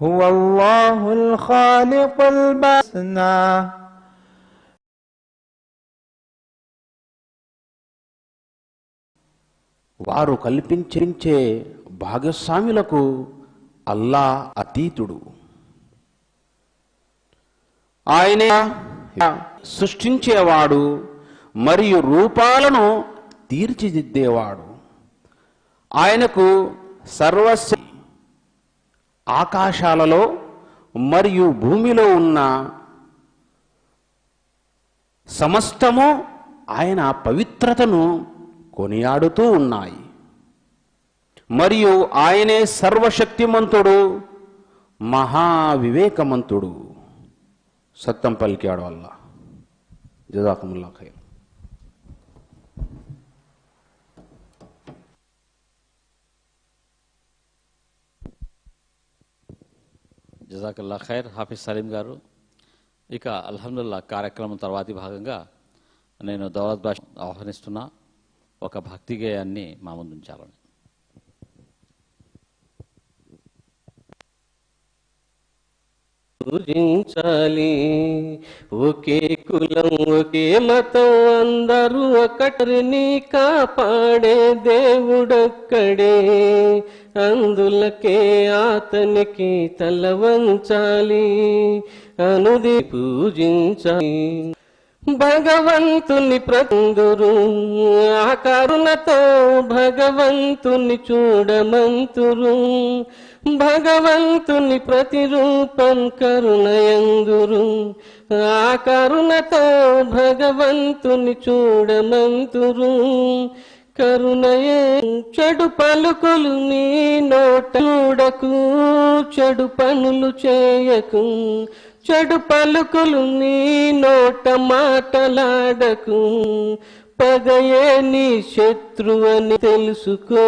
هو الله الخالق الباسنا వారు కల్పించే భాగస్వాములకు అల్లా అతీతుడు ఆయనే సృష్టించేవాడు మరియు రూపాలను తీర్చిదిద్దేవాడు ఆయనకు సర్వస్వ ఆకాశాలలో మరియు భూమిలో ఉన్న సమస్తము ఆయన పవిత్రతను కొనియాడుతూ ఉన్నాయి. మరియు ఆయనే సర్వశక్తిమంతుడు మహావివేకమంతుడు. సత్యం పలికాడు వల్ల జదాకముల్లా ఖైర్. జజాకల్లా ఖైర్ హాఫీజ్ సలీం గారు. ఇక అల్హమ్దుల్లా కార్యక్రమం తర్వాతి భాగంగా నేను దౌలత్ భాష ఆహ్వానిస్తున్నా. ఒక భక్తి గేయాన్ని మా ముందుంచాలని. పూజించాలి ఒకే కులం ఒకే మతం అందరూ ఒకటిని కాపాడే దేవుడొక్కడే. అందులకే అతనికి తల వంచాలి అనుది పూజించాలి. భగవంతుని ప్రతుందురు. ఆ కరుణతో భగవంతుని చూడమంతురు. భగవంతుని ప్రతిరూపం కరుణయందురు. ఆ కరుణతో భగవంతుని చూడమంతురు. కరుణయే చెడు పలుకులు నీ నోట చూడకు చెడు పనులు చేయకు. చెడు పలుకులు నీ నోట మాటలాడకు. పగయే నీ శత్రువని తెలుసుకో.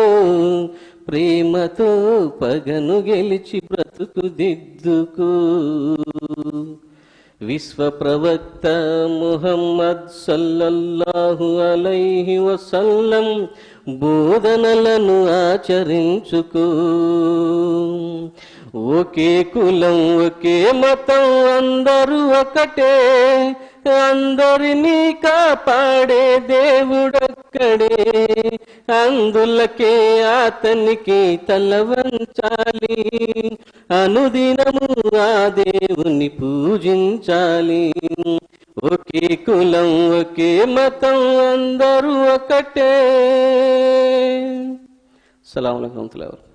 ప్రేమతో పగను గెలిచి బ్రతుకు దిద్దుకో. విశ్వప్రవక్త ముహమ్మద్ సల్లల్లాహు అలైహి వసల్లం బోధనలను ఆచరించుకో. ఒకే కులం ఒకే మతం అందరూ ఒకటే. అందరినీ కాపాడే ఒక్కడే అందులకే అతనికి తల వంచాలి. అనుదినము ఆ దేవుని పూజించాలి. ఒకే కులం ఒకే మతం అందరూ ఒకటే. సలాం ఎవరు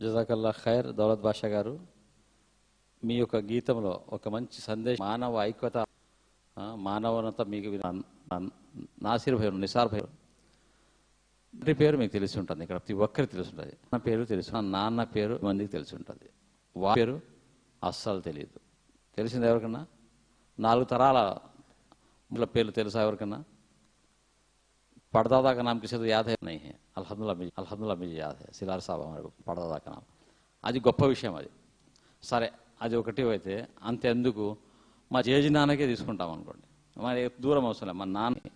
జజాకల్లా ఖైర్ దౌలత్ బాషా గారు మీ యొక్క గీతంలో ఒక మంచి సందేశం మానవ ఐక్యత మానవనత మీకు నా- నాసిర్ నిసార్ భయం ఇంటి పేరు మీకు తెలిసి ఉంటుంది ఇక్కడ ప్రతి ఒక్కరికి తెలిసి ఉంటుంది. నా పేరు తెలుసు నా నాన్న పేరు మందికి తెలిసి ఉంటుంది. వా పేరు అస్సలు తెలియదు. తెలిసింది ఎవరికన్నా? నాలుగు తరాల వాళ్ళ పేర్లు తెలుసా ఎవరికన్నా? पड़दादा का नाम किसी को याद है नहीं है अल्हम्दुलिल्लाह मुझे अल्हम्दुलिल्लाह मुझे याद है సిలార్ సాబ్ हमारे को పడదాదా का नाम అది గొప్ప విషయం అది సరే అది ఒకటి అయితే అంతెందుకు మా జేజి నాన్నకే తీసుకుంటాం అనుకోండి మరి దూరం అవసరం లేదు మా నాన్న